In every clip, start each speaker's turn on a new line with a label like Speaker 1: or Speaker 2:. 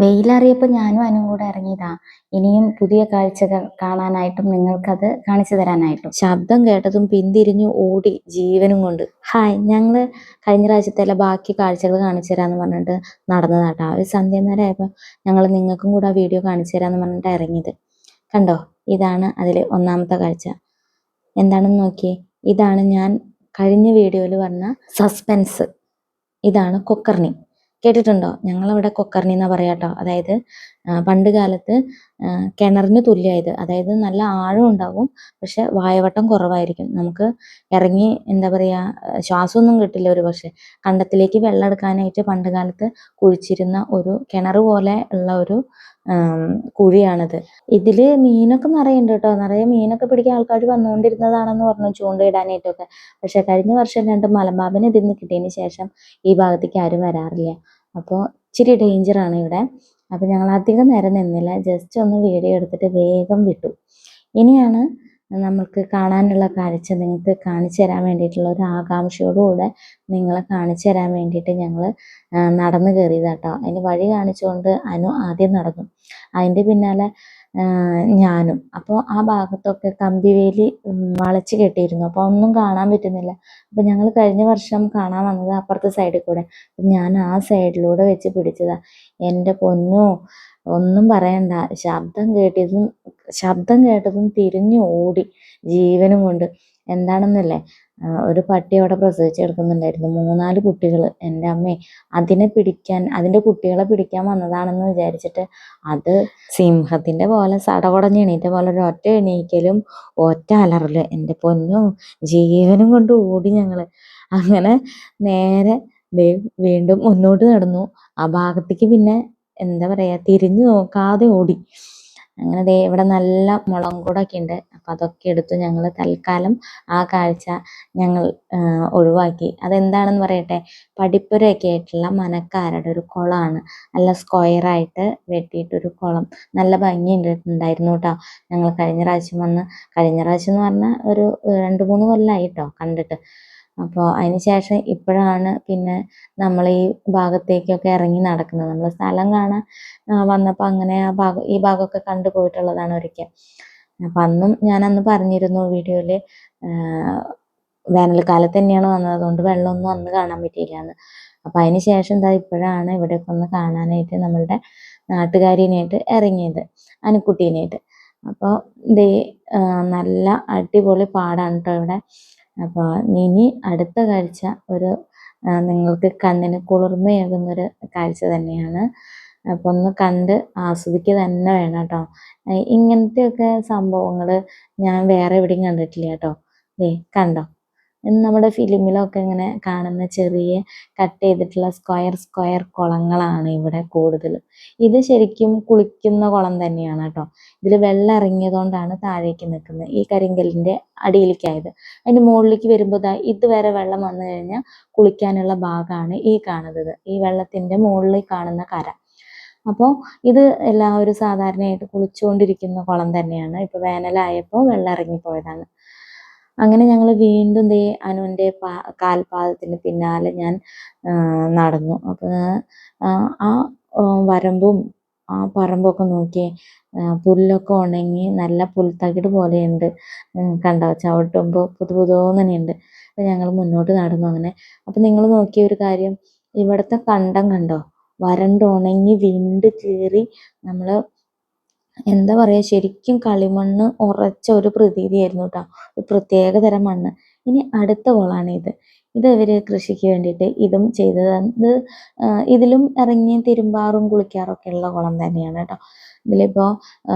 Speaker 1: വെയിലേറിയപ്പോൾ ഞാനും അനു കൂടെ ഇറങ്ങിയതാ. ഇനിയും പുതിയ കാഴ്ചകൾ കാണാനായിട്ടും നിങ്ങൾക്കത് കാണിച്ചു തരാനായിട്ടും. ശബ്ദം കേട്ടതും പിന്തിരിഞ്ഞു ഓടി ജീവനും കൊണ്ട്. ഹായ് ഞങ്ങൾ കഴിഞ്ഞ പ്രാവശ്യത്തെ ബാക്കി കാഴ്ചകൾ കാണിച്ചു തരാന്ന് പറഞ്ഞിട്ട് നടന്നതാട്ടോ. ഒരു സന്ധ്യ നേരം ആയപ്പോൾ ഞങ്ങൾ നിങ്ങൾക്കും കൂടെ ആ വീഡിയോ കാണിച്ചു തരാന്ന് പറഞ്ഞിട്ട് ഇറങ്ങിയത്. കണ്ടോ? ഇതാണ് അതിലെ ഒന്നാമത്തെ കാഴ്ച. എന്താണെന്ന് നോക്കിയേ? ഇതാണ് ഞാൻ കഴിഞ്ഞ വീഡിയോയിൽ പറഞ്ഞ സസ്പെൻസ്. ഇതാണ് കൊക്കർണി. കേട്ടിട്ടുണ്ടോ? ഞങ്ങളവിടെ കൊക്കർണി എന്നാ പറയാട്ടോ. അതായത് പണ്ട് കാലത്ത് കിണറിന് തുല്യമായത് അതായത് നല്ല ആഴം ഉണ്ടാകും പക്ഷെ വായവട്ടം കുറവായിരിക്കും. നമുക്ക് ഇറങ്ങി എന്താ പറയുക ശ്വാസമൊന്നും കിട്ടില്ല ഒരു പക്ഷെ. കണ്ടത്തിലേക്ക് വെള്ളം എടുക്കാനായിട്ട് പണ്ട് കാലത്ത് കുഴിച്ചിരുന്ന ഒരു കിണർ പോലെ ഉള്ള ഒരു കുഴിയാണിത്. ഇതിൽ മീനൊക്കെ നിറയുണ്ട് കേട്ടോ. നിറയെ മീനൊക്കെ പിടിക്കാൻ ആൾക്കാർ വന്നുകൊണ്ടിരുന്നതാണെന്ന് പറഞ്ഞു ചൂണ്ടയിടാനായിട്ടൊക്കെ. പക്ഷെ കഴിഞ്ഞ വർഷം രണ്ട് മലമ്പാമ്പിനെ ഇതിൽ നിന്ന് കിട്ടിയതിന് ശേഷം ഈ ഭാഗത്തേക്ക് ആരും വരാറില്ല. അപ്പോൾ ഇച്ചിരി ഡേഞ്ചറാണ് ഇവിടെ. അപ്പോൾ ഞങ്ങൾ അധികം നേരം നിന്നില്ല. ജസ്റ്റ് ഒന്ന് വീഡിയോ എടുത്തിട്ട് വേഗം വിട്ടു. ഇനിയാണ് നമുക്ക് കാണാനുള്ള കാഴ്ച നിങ്ങൾക്ക് കാണിച്ചു തരാൻ വേണ്ടിയിട്ടുള്ള ഒരു ആകാംക്ഷയോടുകൂടെ നിങ്ങളെ കാണിച്ചു തരാൻ വേണ്ടിയിട്ട് ഞങ്ങൾ നടന്നു കയറിയതാട്ടോ. അതിന് വഴി കാണിച്ചുകൊണ്ട് അനു ആദ്യം നടന്നു. അതിന്റെ പിന്നാലെ ഞാനും. അപ്പോൾ ആ ഭാഗത്തൊക്കെ കമ്പിവേലി വളച്ച് കെട്ടിയിരുന്നു. അപ്പോൾ ഒന്നും കാണാൻ പറ്റുന്നില്ല. അപ്പോൾ ഞങ്ങൾ കഴിഞ്ഞ വർഷം കാണാൻ വന്നത് അപ്പുറത്തെ സൈഡിൽ കൂടെ. ഞാൻ ആ സൈഡിലൂടെ വെച്ച് പിടിച്ചതാ. എന്റെ പൊന്നു ഒന്നും പറയണ്ട. ശബ്ദം കേട്ടതും ശബ്ദം കേട്ടതും തിരിഞ്ഞു ഓടി ജീവനും കൊണ്ട്. എന്താണെന്നല്ലേ? ഒരു പട്ടി അവിടെ പ്രസവിച്ചെടുക്കുന്നുണ്ടായിരുന്നു മൂന്നാൽ കുട്ടികൾ എന്റെ അമ്മേ അതിനെ പിടിക്കാൻ അതിന്റെ കുട്ടികളെ പിടിക്കാൻ വന്നതാണെന്ന് വിചാരിച്ചിട്ട് അത് സിംഹത്തിന്റെ പോലെ സടകുടഞ്ഞ് എണീറ്റ പോലെ ഒരു ഒറ്റ എണീക്കലും ഒറ്റ അലറൽ. എന്റെ പൊന്നും ജീവനും കൊണ്ട് ഓടി ഞങ്ങൾ അങ്ങനെ നേരെ വീണ്ടും മുന്നോട്ട് നടന്നു. ആ ഭാഗത്തേക്ക് പിന്നെ എന്താ പറയുക തിരിഞ്ഞു നോക്കാതെ ഓടി. അങ്ങനെ ദേ ഇവിടെ നല്ല മുളം കൂടൊക്കെ ഉണ്ട് അതൊക്കെ എടുത്ത് ഞങ്ങൾ തൽക്കാലം ആ കാഴ്ച ഞങ്ങൾ ഒഴിവാക്കി. അതെന്താണെന്ന് പറയട്ടെ? പഠിപ്പുരയൊക്കെ ആയിട്ടുള്ള മനക്കാരുടെ ഒരു കുളമാണ് നല്ല സ്ക്വയറായിട്ട് വെട്ടിയിട്ടൊരു കുളം. നല്ല ഭംഗിയുണ്ടായിരുന്നു കേട്ടോ ഞങ്ങൾ കഴിഞ്ഞ പ്രാവശ്യം വന്ന് കഴിഞ്ഞ പ്രാവശ്യം എന്ന് പറഞ്ഞാൽ ഒരു രണ്ട് മൂന്ന് കൊല്ലമായി കേട്ടോ കണ്ടിട്ട്. അപ്പോൾ അതിന് ശേഷം ഇപ്പോഴാണ് പിന്നെ നമ്മൾ ഈ ഭാഗത്തേക്കൊക്കെ ഇറങ്ങി നടക്കുന്നത്. നമ്മൾ സ്ഥലം കാണാൻ വന്നപ്പോൾ അങ്ങനെ ആ ഭാഗം ഈ ഭാഗമൊക്കെ കണ്ടു പോയിട്ടുള്ളതാണ് ഒരിക്കൽ. അപ്പം അന്നും ഞാൻ അന്ന് പറഞ്ഞിരുന്നു വീഡിയോയിൽ വേനൽക്കാലത്ത് തന്നെയാണ് വന്നത്. അതുകൊണ്ട് വെള്ളമൊന്നും അന്ന് കാണാൻ പറ്റിയില്ല എന്ന് അപ്പം അതിന് ശേഷം എന്താ ഇപ്പോഴാണ് ഇവിടെയൊക്കെ ഒന്ന് കാണാനായിട്ട് നമ്മളുടെ നാട്ടുകാരിനായിട്ട് ഇറങ്ങിയത് അനുക്കുട്ടീനായിട്ട് അപ്പോൾ ദേ നല്ല അടിപൊളി പാടാണ് കേട്ടോ ഇവിടെ. അപ്പോൾ ഇനി അടുത്ത കാഴ്ച ഒരു നിങ്ങൾക്ക് കണ്ണിന് കുളിർമയേകുന്നൊരു കാഴ്ച തന്നെയാണ്. അപ്പോൾ ഒന്ന് കണ്ട് ആസ്വദിക്കുക തന്നെ വേണം കേട്ടോ ഇങ്ങനത്തെയൊക്കെ സംഭവങ്ങൾ ഞാൻ വേറെ എവിടെയും കണ്ടിട്ടില്ല കേട്ടോ ദേ കണ്ടോ? നമ്മുടെ ഫിലിമിലൊക്കെ ഇങ്ങനെ കാണുന്ന ചെറിയ കട്ട് ചെയ്തിട്ടുള്ള സ്ക്വയർ സ്ക്വയർ കുളങ്ങളാണ് ഇവിടെ കൂടുതലും. ഇത് ശരിക്കും കുളിക്കുന്ന കുളം തന്നെയാണ് കേട്ടോ ഇതിൽ വെള്ളം ഇറങ്ങിയതുകൊണ്ടാണ് താഴേക്ക് നിൽക്കുന്നത്. ഈ കരിങ്കലിന്റെ അടിയിലേക്കായത്. അതിന്റെ മുകളിലേക്ക് വരുമ്പോൾ ഇതുവരെ വെള്ളം വന്നു കഴിഞ്ഞാൽ കുളിക്കാനുള്ള ഭാഗമാണ് ഈ കാണുന്നത്. ഈ വെള്ളത്തിന്റെ മുകളിൽ കാണുന്ന കര. അപ്പോൾ ഇത് എല്ലാവരും സാധാരണയായിട്ട് കുളിച്ചുകൊണ്ടിരിക്കുന്ന കുളം തന്നെയാണ്. ഇപ്പോൾ വേനലായപ്പോൾ വെള്ളം ഇറങ്ങിപ്പോയതാണ് അങ്ങനെ ഞങ്ങൾ വീണ്ടും ദേ അനുവിന്റെ പാ കാൽപാദത്തിന് പിന്നാലെ ഞാൻ നടന്നു. അപ്പോൾ ആ വരമ്പും ആ പറമ്പൊക്കെ നോക്കി പുല്ലൊക്കെ ഉണങ്ങി നല്ല പുൽത്തകിട് പോലെയുണ്ട്. കണ്ടോ? ചവിട്ടുമ്പോൾ പുതു പുതോന്നുണ്ട് അപ്പം ഞങ്ങൾ മുന്നോട്ട് നടന്നു അങ്ങനെ. അപ്പം നിങ്ങൾ നോക്കിയ ഒരു കാര്യം ഇവിടുത്തെ കണ്ടം കണ്ടോ? വരണ്ട് ഉണങ്ങി വിണ്ട് കീറി നമ്മൾ എന്താ പറയുക ശരിക്കും കളിമണ്ണ് ഉറച്ച ഒരു പ്രതീതിയായിരുന്നു കേട്ടോ ഒരു പ്രത്യേക തരം മണ്ണ്. ഇനി അടുത്ത കുളമാണ് ഇത്. ഇത് ഇവർ കൃഷിക്ക് വേണ്ടിയിട്ട് ഇതും ചെയ്തത്. ഇത് ഇതിലും ഇറങ്ങി തിരുമ്പാറും കുളിക്കാറൊക്കെ ഉള്ള കുളം തന്നെയാണ് കേട്ടോ ഇതിലിപ്പോൾ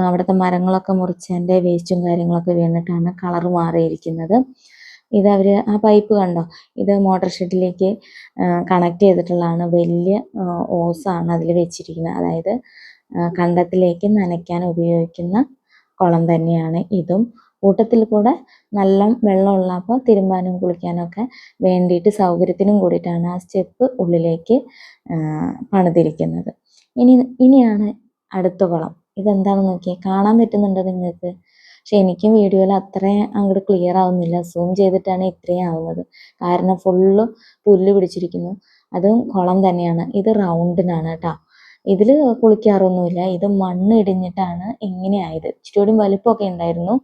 Speaker 1: അവിടുത്തെ മരങ്ങളൊക്കെ മുറിച്ചതിന്റെ വേസ്റ്റും കാര്യങ്ങളൊക്കെ വീണിട്ടാണ് കളർ മാറിയിരിക്കുന്നത്. ഇത് അവർ ആ പൈപ്പ് കണ്ടോ? ഇത് മോട്ടോർ ഷെഡിലേക്ക് കണക്ട് ചെയ്തിട്ടുള്ളതാണ്. വലിയ ഓസാണ് അതിൽ വെച്ചിരിക്കുന്നത്. അതായത് കണ്ടത്തിലേക്ക് നനയ്ക്കാൻ ഉപയോഗിക്കുന്ന കുളം തന്നെയാണ് ഇതും. കൂട്ടത്തിൽ കൂടെ നല്ല വെള്ളമുള്ളപ്പോൾ തിരുമ്പാനും കുളിക്കാനൊക്കെ വേണ്ടിയിട്ട് സൗകര്യത്തിനും കൂടിയിട്ടാണ് ആ സ്റ്റെപ്പ് ഉള്ളിലേക്ക് പണിതിരിക്കുന്നത്. ഇനി ഇനിയാണ് അടുത്ത കുളം. ഇതെന്താണെന്ന് നോക്കിയാൽ കാണാൻ പറ്റുന്നുണ്ടോ നിങ്ങൾക്ക്? പക്ഷെ എനിക്കും വീഡിയോയിൽ അത്രയും അങ്ങോട്ട് ക്ലിയർ ആവുന്നില്ല. സൂം ചെയ്തിട്ടാണ് ഇത്രയും ആവുന്നത്. കാരണം ഫുള്ള് പുല്ല് പിടിച്ചിരിക്കുന്നു. അതും കുളം തന്നെയാണ്. ഇത് റൗണ്ടിനാണ് കേട്ടോ. ഇതിൽ കുളിക്കാറൊന്നുമില്ല. ഇത് മണ്ണ് ഇടിഞ്ഞിട്ടാണ് ഇങ്ങനെ ആയത് ഇച്ചിരി കൂടി വലിപ്പമൊക്കെ ഉണ്ടായിരുന്നു.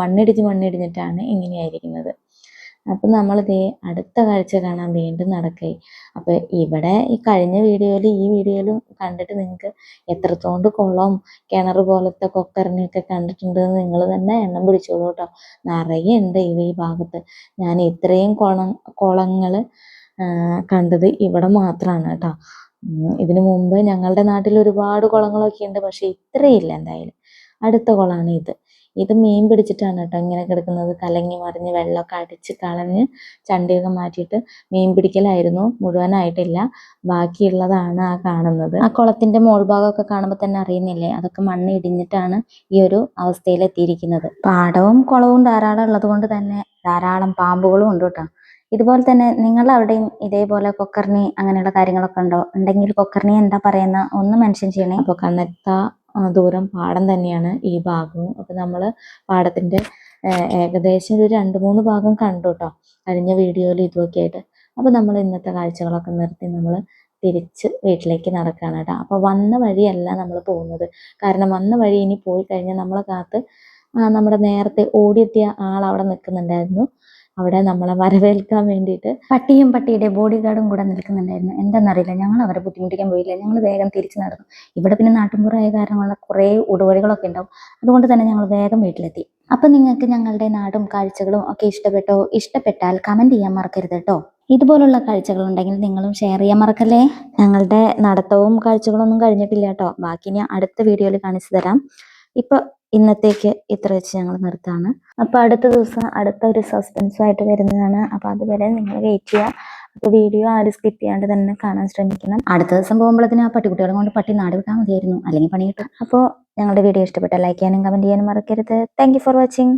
Speaker 1: മണ്ണിടിഞ്ഞ് മണ്ണിടിഞ്ഞിട്ടാണ് ഇങ്ങനെയായിരിക്കുന്നത്. അപ്പം നമ്മൾ ദേ അടുത്ത കാഴ്ച കാണാൻ വീണ്ടും നടക്കുകയായി അപ്പോൾ ഇവിടെ ഈ കഴിഞ്ഞ വീഡിയോയിൽ ഈ വീഡിയോയിലും കണ്ടിട്ട് നിങ്ങൾക്ക് എത്രത്തോണ്ട് കുളം കിണർ പോലത്തെ കൊക്കറിനെയൊക്കെ കണ്ടിട്ടുണ്ടെന്ന് നിങ്ങൾ തന്നെ എണ്ണം പിടിച്ചോളൂ കേട്ടോ നിറയെ ഉണ്ട് ഈ ഭാഗത്ത്. ഞാൻ ഇത്രയും കുളം കുളങ്ങൾ കണ്ടത് ഇവിടെ മാത്രമാണ് കേട്ടോ ഇതിനു മുമ്പ് ഞങ്ങളുടെ നാട്ടിൽ ഒരുപാട് കുളങ്ങളൊക്കെ ഉണ്ട് പക്ഷെ ഇത്രയില്ല എന്തായാലും. അടുത്ത കുളമാണ് ഇത്. ഇത് മീൻ പിടിച്ചിട്ടാണ് കേട്ടോ ഇങ്ങനെ കിടക്കുന്നത്. കലങ്ങി മറിഞ്ഞ് വെള്ളമൊക്കെ അടിച്ച് കളഞ്ഞ് ചണ്ടിയൊക്കെ മാറ്റിയിട്ട് മീൻ പിടിക്കലായിരുന്നു. മുഴുവനായിട്ടില്ല. ബാക്കിയുള്ളതാണ് ആ കാണുന്നത്. ആ കുളത്തിന്റെ മോൾഭാഗമൊക്കെ കാണുമ്പോൾ തന്നെ അറിയുന്നില്ലേ? അതൊക്കെ മണ്ണ് ഇടിഞ്ഞിട്ടാണ് ഈ ഒരു അവസ്ഥയിൽ എത്തിയിരിക്കുന്നത് പാടവും കുളവും ധാരാളം ഉള്ളത് കൊണ്ട് തന്നെ ധാരാളം പാമ്പുകളും ഉണ്ട് കേട്ടോ. ഇതുപോലെ തന്നെ നിങ്ങൾ അവിടെയും ഇതേപോലെ കൊക്കർണി അങ്ങനെയുള്ള കാര്യങ്ങളൊക്കെ ഉണ്ടോ? ഉണ്ടെങ്കിൽ കൊക്കർണി എന്താ പറയുന്ന ഒന്ന് മെൻഷൻ ചെയ്യണേ. അപ്പോൾ കണ്ണെത്താ ദൂരം പാടം തന്നെയാണ് ഈ ഭാഗവും. അപ്പോൾ നമ്മൾ പാടത്തിന്റെ ഏകദേശം ഒരു രണ്ട് മൂന്ന് ഭാഗം കണ്ടു കേട്ടോ കഴിഞ്ഞ വീഡിയോയിൽ ഇതുമൊക്കെ ആയിട്ട്. അപ്പോൾ നമ്മൾ ഇന്നത്തെ കാഴ്ചകളൊക്കെ നിർത്തി നമ്മൾ തിരിച്ച് വീട്ടിലേക്ക് നടക്കുകയാണ് കേട്ടോ അപ്പോൾ വന്ന വഴിയല്ല നമ്മൾ പോകുന്നത്. കാരണം വന്ന വഴി ഇനി പോയി കഴിഞ്ഞാൽ നമ്മളെ കാത്ത് നമ്മുടെ നേരത്തെ ഓടിയെത്തിയ ആൾ അവിടെ നിൽക്കുന്നുണ്ടായിരുന്നു അവിടെ നമ്മളെ വരവേൽക്കാൻ വേണ്ടിയിട്ട് പട്ടിയും പട്ടിയുടെ ബോഡി ഗാർഡും കൂടെ നിൽക്കുന്നുണ്ടായിരുന്നു. എന്താണെന്നറിയില്ല ഞങ്ങൾ അവരെ ബുദ്ധിമുട്ടിക്കാൻ പോയില്ല. ഞങ്ങൾ വേഗം തിരിച്ചു നടന്നു. ഇവിടെ പിന്നെ നാട്ടിൻപുറമായ കാരണമുള്ള കുറേ ഉടുവഴികളൊക്കെ ഉണ്ടാവും. അതുകൊണ്ട് തന്നെ ഞങ്ങൾ വേഗം വീട്ടിലെത്തി. അപ്പം നിങ്ങൾക്ക് ഞങ്ങളുടെ നാടും കാഴ്ചകളും ഒക്കെ ഇഷ്ടപ്പെട്ടോ? ഇഷ്ടപ്പെട്ടാൽ കമന്റ് ചെയ്യാൻ മറക്കരുത് കേട്ടോ. ഇതുപോലുള്ള കാഴ്ചകൾ ഉണ്ടെങ്കിൽ നിങ്ങളും ഷെയർ ചെയ്യാൻ മറക്കല്ലേ? ഞങ്ങളുടെ നടത്തവും കാഴ്ചകളൊന്നും കഴിഞ്ഞിട്ടില്ല കേട്ടോ. ബാക്കി ഞാൻ അടുത്ത വീഡിയോയിൽ കാണിച്ചു തരാം. ഇപ്പൊ ഇന്നത്തേക്ക് ഇത്ര വെച്ച് ഞങ്ങൾ നിർത്താണ്. അപ്പൊ അടുത്ത ദിവസം അടുത്ത ഒരു സസ്പെൻസ് ആയിട്ട് വരുന്നതാണ്. അപ്പൊ അതുവരെ നിങ്ങൾ വെയിറ്റ് ചെയ്യുക അപ്പൊ വീഡിയോ ആരും സ്കിപ്പ് ചെയ്യാണ്ട് തന്നെ കാണാൻ ശ്രമിക്കണം. അടുത്ത ദിവസം പോകുമ്പോഴത്തേന് ആ പട്ടിക്കുട്ടികളെ കൊണ്ട് പട്ടി നാട് വിട്ടാൽ മതിയായിരുന്നു. അല്ലെങ്കിൽ പണി കിട്ടും. അപ്പോൾ ഞങ്ങളുടെ വീഡിയോ ഇഷ്ടപ്പെട്ട ലൈക്ക് ചെയ്യാനും കമന്റ് ചെയ്യാനും മറക്കരുത്. Thank for watching